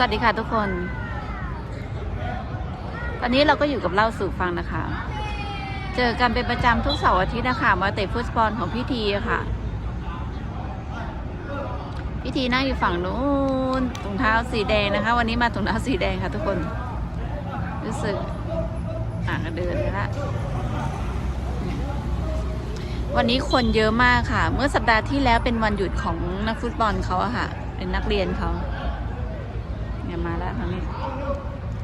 สวัสดีค่ะทุกคน ตอนนี้เราก็อยู่กับเล่าสู่ฟังนะคะ เจอกันเป็นประจำทุกเสาร์อาทิตย์นะคะ มาเตะฟุตบอลของพี่ทีะค่ะ พี่ทีนั่งอยู่ฝั่งนู้นถุงเท้าสีแดงนะคะ วันนี้มาถุงเท้าสีแดงค่ะทุกคน รู้สึกอ่างเดินไปละวันนี้คนเยอะมากค่ะ เมื่อสัปดาห์ที่แล้วเป็นวันหยุดของนักฟุตบอลเขาอะค่ะ เป็นนักเรียนเขา แล้วครั้งนี้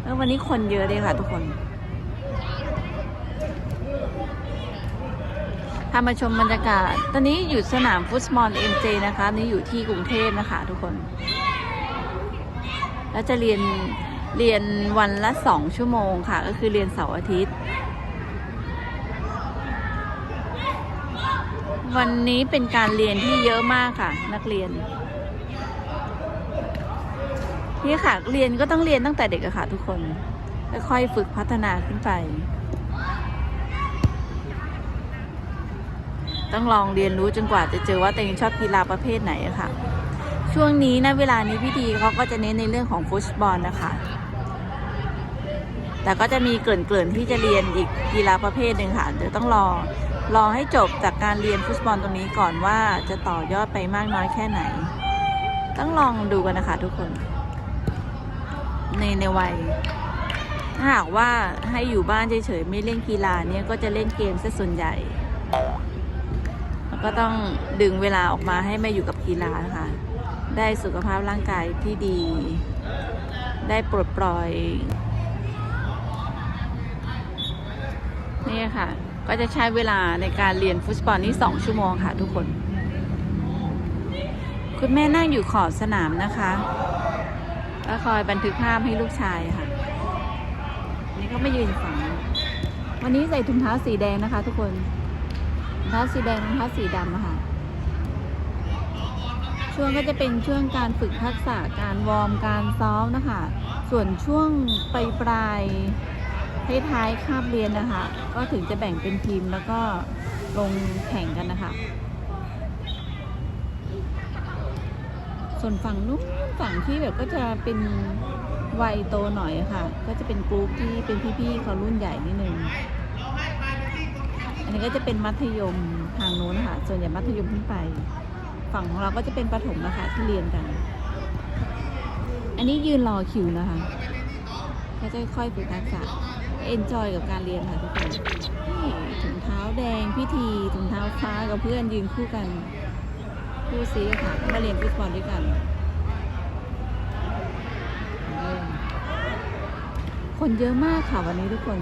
เออวันนี้คนเยอะเลยค่ะทุกคน พามาชมบรรยากาศ ตอนนี้อยู่สนามฟุตบอลเอ็มเจนะคะ นี่อยู่ที่กรุงเทพนะคะ ทุกคน แล้วจะเรียนเรียนวันละสองชั่วโมงค่ะ ก็คือเรียนเสาร์อาทิตย์ วันนี้เป็นการเรียนที่เยอะมากค่ะ นักเรียน นี่ค่ะ เรียนก็ต้องเรียนตั้งแต่เด็กอะค่ะทุกคน ค่อยๆฝึกพัฒนาขึ้นไป ต้องลองเรียนรู้จนกว่าจะเจอว่าตัวเองชอบกีฬาประเภทไหนอะค่ะ ช่วงนี้นะเวลานี้พี่ดีเขาก็จะเน้นในเรื่องของฟุตบอลนะคะ แต่ก็จะมีเกลิ่นๆที่จะเรียนอีกกีฬาประเภทหนึ่งค่ะ เดี๋ยวต้องรอรอให้จบจากการเรียนฟุตบอลตรงนี้ก่อนว่าจะต่อยอดไปมากน้อยแค่ไหน ต้องลองดูกันนะคะทุกคน ในในวัย ถ้าหากว่าให้อยู่บ้านเฉยๆไม่เล่นกีฬาเนี่ยก็จะเล่นเกมซะส่วนใหญ่แล้วก็ต้องดึงเวลาออกมาให้มาอยู่กับกีฬานะคะได้สุขภาพร่างกายที่ดี ได้ปลดปล่อยนี่ค่ะ ก็จะใช้เวลาในการเรียนฟุตบอลนี่สองชั่วโมงค่ะทุกคน คุณแม่นั่งอยู่ขอบสนามนะคะ แล้วคอยบันทึกภาพให้ลูกชายค่ะ นี่ก็ไม่ยืนฝังวันนี้ใส่ถุงเท้าสีแดงนะคะ ทุกคนถุงเท้าสีแดงรองเท้าสีดำค่ะช่วงก็จะเป็นช่วงการฝึกทักษะการวอร์มการซ้อมนะคะ ส่วนช่วงปลายปลายท้ายๆคาบเรียนนะคะ ก็ถึงจะแบ่งเป็นทีมแล้วก็ลงแข่งกันนะคะ ส่วนฝั่งนู้นฝั่งที่แบบก็จะเป็นวัยโตหน่อยค่ะ ก็จะเป็นกรุ๊ปที่เป็นพี่ๆเขารุ่นใหญ่นิดนึงอันนี้ก็จะเป็นมัธยมทางโน้นนะคะส่วนใหญ่มัธยมขึ้นไป ฝั่งของเราก็จะเป็นประถมนะคะที่เรียนกัน อันนี้ยืนรอคิวนะคะก็จะค่อยฝึกทักษะเอนจอยกับการเรียนค่ะทุกคนถุงเท้าแดงพิธีถุงเท้าฟ้ากับเพื่อนยืนคู่กัน คู่ซีค่ะมาเรียนฟุตบอลด้วยกัน คนเยอะมากค่ะวันนี้ทุกคน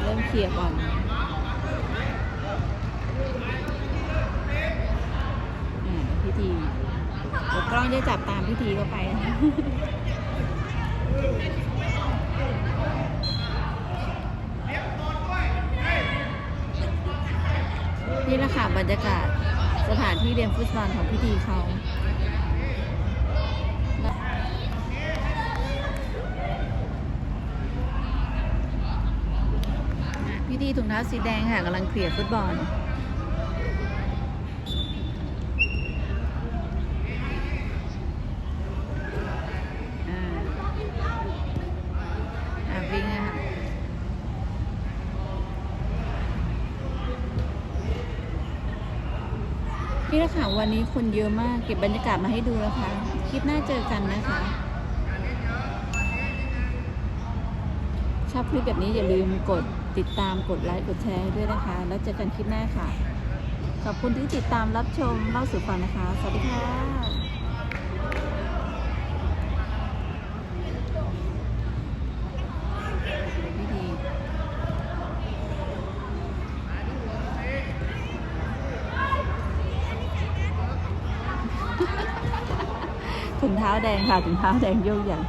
เริ่มเคลียร์บอลอ่าพิธีกล้องจะจับตามพิธีเข้าไปนะ นี่แหละค่ะบรรยากาศสถานที่เรียนฟุตบอลของพิธีเขาพิธีถุงเท้าสีแดงค่ะกำลังเคลียร์ฟุตบอลอ่าอ่าวิ่งนะคะ นี่ละค่ะวันนี้คนเยอะมากเก็บบรรยากาศมาให้ดูแล้วค่ะคลิปหน้าเจอกันนะคะ ชอบคลิปแบบนี้อย่าลืมกดติดตามกดไลค์กดแชร์ด้วยนะคะ แล้วเจอกันคลิปหน้าค่ะ ขอบคุณที่ติดตามรับชมเล่าสู่ฟังนะคะ สวัสดีค่ะวิธี ถุงเท้าแดงค่ะถุงเท้าแดงโยกใหญ่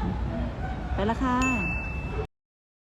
ไปละค่ะ